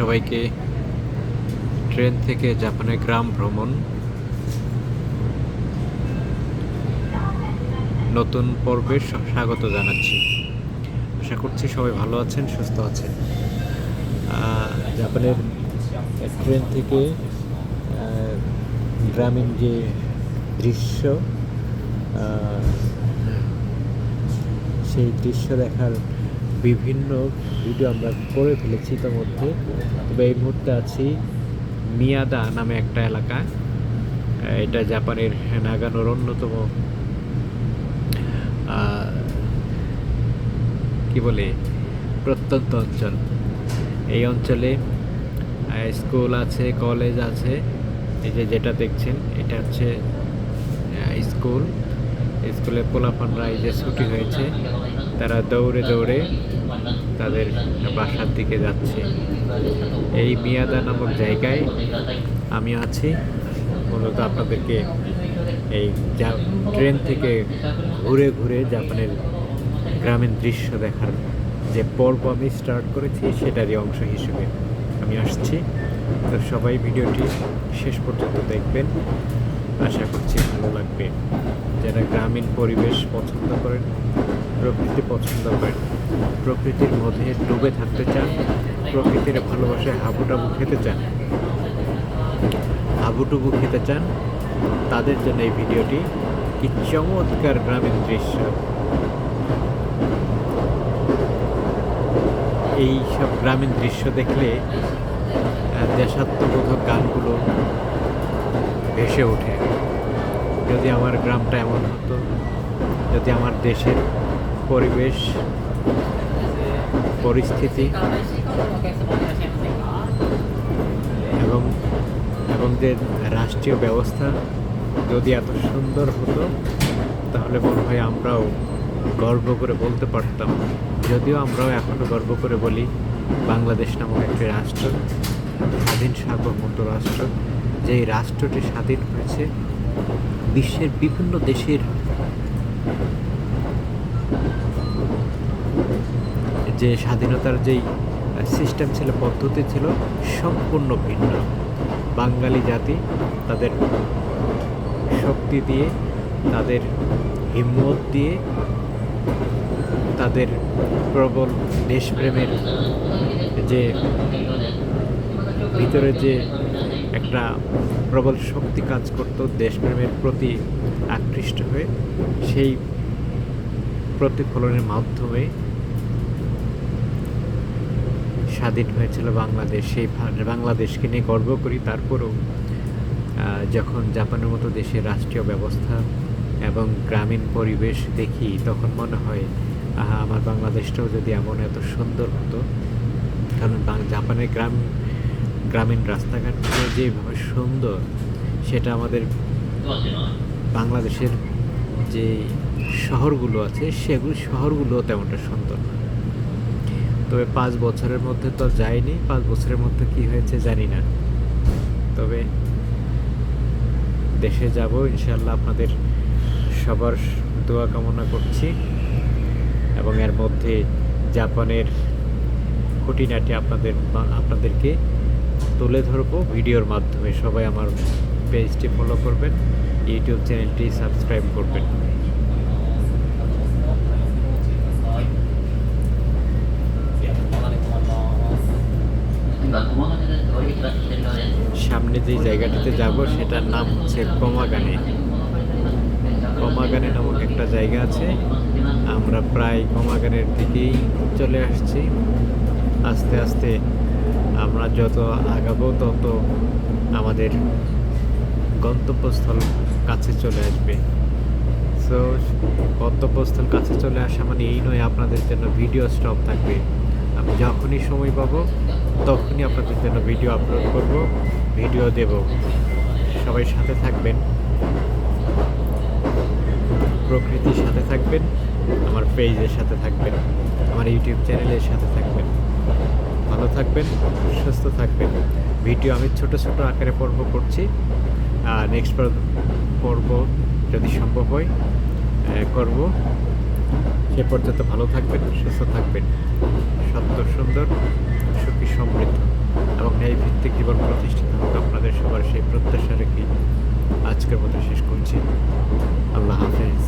সবাইকে ট্রেন থেকে জাপানের গ্রাম ভ্রমণ। নতুন পর্বে স্বাগত জানাচ্ছি। আশা করছি সবাই ভালো আছেন, সুস্থ আছেন। জাপানের ট্রেন থেকে গ্রামীণ যে দৃশ্য সেই দৃশ্য দেখার বিভিন্ন ভিডিও আমরা করে ফেলেছি ইতিমধ্যে তবে এই মুহূর্তে আছি মিয়াদা নামে একটা এলাকা এটা জাপানের নাগানোর অন্যতম কি বলে, প্রত্যন্ত অঞ্চল। এই অঞ্চলে স্কুল আছে, কলেজ আছে। এই যে যেটা দেখছেন, এটা হচ্ছে স্কুল। স্কুলে পোলাপানরা এই যে ছুটি হয়েছে। তারা দৌড়ে দৌড়ে তাদের বাসার দিকে যাচ্ছে। এই মিয়াদা নামক জায়গায় আমি আছি। মূলত আপনাদেরকে এই ট্রেন থেকে ঘুরে ঘুরে জাপানের গ্রামীণ দৃশ্য দেখার যে পর্ব আমি স্টার্ট করেছি, সেটারই অংশ হিসেবে আমি আসছি। তো সবাই ভিডিওটি শেষ পর্যন্ত দেখবেন। আশা করছি ভালো লাগবে। যারা গ্রামীণ পরিবেশ পছন্দ করেন, প্রকৃতি পছন্দ করেন, প্রকৃতির মধ্যে ডুবে থাকতে চান, প্রকৃতির ভালোবাসায় হাবুটাবু খেতে চান, হাবুডুবু খেতে চান, তাদের জন্য এই ভিডিওটি কি চমৎকার গ্রামীণ দৃশ্য। এই সব গ্রামীণ দৃশ্য দেখলে দেশাত্মবোধক গানগুলো ভেসে ওঠে। যদি আমার গ্রামটা এমন হতো, যদি আমার দেশের পরিবেশ, পরিস্থিতি এবং এবং যে রাষ্ট্রীয় ব্যবস্থা যদি এত সুন্দর হতো, তাহলে মনে হয় আমরাও গর্ব করে বলতে পারতাম। যদিও আমরাও এখনও গর্ব করে বলি, বাংলাদেশ নামক একটি রাষ্ট্র, স্বাধীন সার্বভৌমত্ব রাষ্ট্র যে এই রাষ্ট্রটি স্বাধীন হয়েছে বিশ্বের বিভিন্ন দেশের যে স্বাধীনতার যেই সিস্টেম ছিল, পদ্ধতি ছিল, সম্পূর্ণ ভিন্ন। বাঙালি জাতি তাদের শক্তি দিয়ে, তাদের হিম্মত দিয়ে, তাদের প্রবল দেশপ্রেমের যে ভিতরে যে একটা প্রবল শক্তি কাজ করত দেশপ্রেমের প্রতি আকৃষ্ট হয়ে, সেই প্রতিফলনের মাধ্যমে স্বাধীন হয়েছিল বাংলাদেশ, সেই বাংলাদেশকে নিয়ে গর্ব করি। তারপরেও যখন জাপানের মতো দেশের রাষ্ট্রীয় ব্যবস্থা এবং গ্রামীণ পরিবেশ দেখি, তখন মনে হয়, আহা, আমার বাংলাদেশটাও যদি এমন এত সুন্দর হতো, কারণ জাপানের গ্রাম গ্রামীণ রাস্তাঘাটগুলো যেভাবে সুন্দর, সেটা আমাদের বাংলাদেশের যে শহরগুলো আছে, সেগুলো শহরগুলো তেমনটা সুন্দর না। তবে পাঁচ বছরের মধ্যে তো যায়নি পাঁচ বছরের মধ্যে কি হয়েছে জানি না। তবে দেশে যাব ইনশাল্লাহ আপনাদের সবার দোয়া কামনা করছি। এবং এর মধ্যে জাপানের খুঁটিনাটি আপনাদের, আপনাদেরকে তুলে ধরবো ভিডিওর মাধ্যমে। সবাই আমার পেজটি ফলো করবেন ইউটিউব চ্যানেলটি সাবস্ক্রাইব করবেন। সামনে যে জায়গাটিতে যাব, সেটার নাম হচ্ছে কমাগানে। কমাগানে নামক একটা জায়গা আছে। আমরা প্রায় কমাগানের দিকেই চলে আসছি। আস্তে আস্তে আমরা যত আগাবো, তত আমাদের গন্তব্যস্থল কাছে চলে আসবে। সো গন্তব্যস্থল কাছে চলে আসা মানে এই নয়, আপনাদের জন্য ভিডিও স্টপ থাকবে। আমি যখনই সময় পাবো, তখনই আপনাদের জন্য ভিডিও আপলোড করব ভিডিও দেব। সবাই সাথে থাকবেন। প্রকৃতির সাথে থাকবেন, আমার পেজের সাথে থাকবেন, আমার ইউটিউব চ্যানেলের সাথে থাকবেন। ভালো থাকবেন, সুস্থ থাকবেন। ভিডিও আমি ছোট ছোট আকারে পর্ব করছি। আর নেক্সট পর্ব যদি সম্ভব হয় করব। সে পর্যন্ত ভালো থাকবেন, সুস্থ থাকবেন। সত্য, সুন্দর, সুখী, সমৃদ্ধ। এবং ন্যায় ভিত্তিক জীবন প্রতিষ্ঠিত হোক আপনাদের সবার সেই প্রত্যাশা রেখে আজকের মতো শেষ করছি। আল্লাহ হাফেজ।